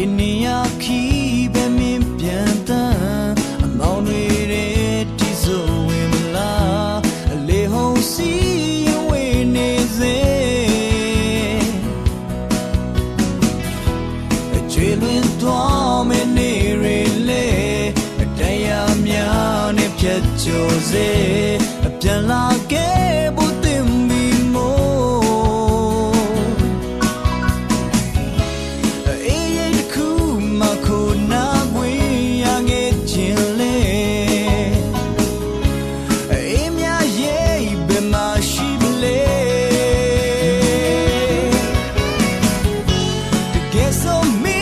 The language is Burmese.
လေနေရခီးပဲမင်းပြန်တန်းအမောင်တွေတဲ့ဒီဆိုဝင်မလားအလေဟုံးစီရင်ဝင်နေစေအကျွေလွင်သွားမနေရလေအတရားများနဲ့ဖြတ်ကျော်စေအပြန်လာခဲ့ တကယ်ဆိုမ